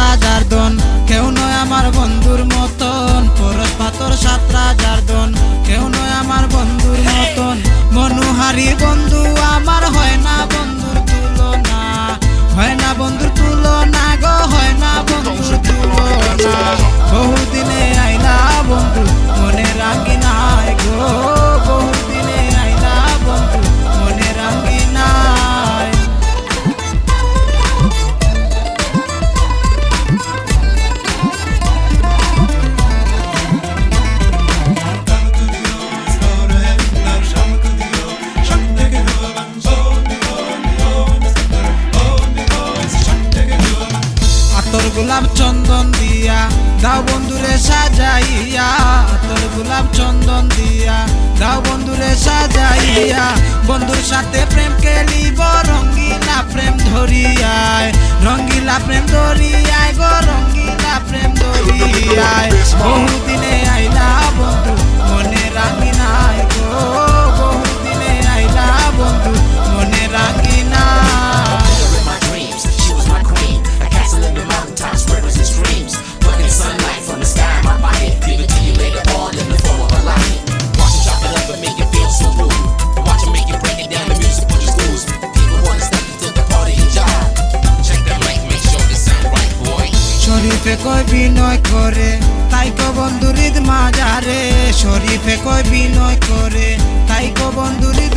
হাজার দন। কেউ নয় আমার বন্ধুর মতন। পরশ পাথর সাত হাজার দন। কেউ নয় আমার বন্ধুর হ্যাঁ। মতন। মনোহারি বন্ধু আমার হয় না বন্ধু। গোলাপ চন্দন দিয়া, দাও বন্ধুরে সাজাইয়া তোর গোলাপ চন্দন দিয়া, দাও বন্ধুরে সাজাইয়া, বন্ধুর সাথে প্রেম খেলিব, রঙ্গিলা প্রেম ধরিয়ায়, রঙ্গিলা প্রেম ধরিয়ায় গো, রঙ্গিলা প্রেম ধরিয়ায়। বহুদিনে কয় বিনয় করে? তাই কো বন্ধুরিদ মাজারে শরীফে কয় বিনয় করে? তাই কো বন্ধুরিদ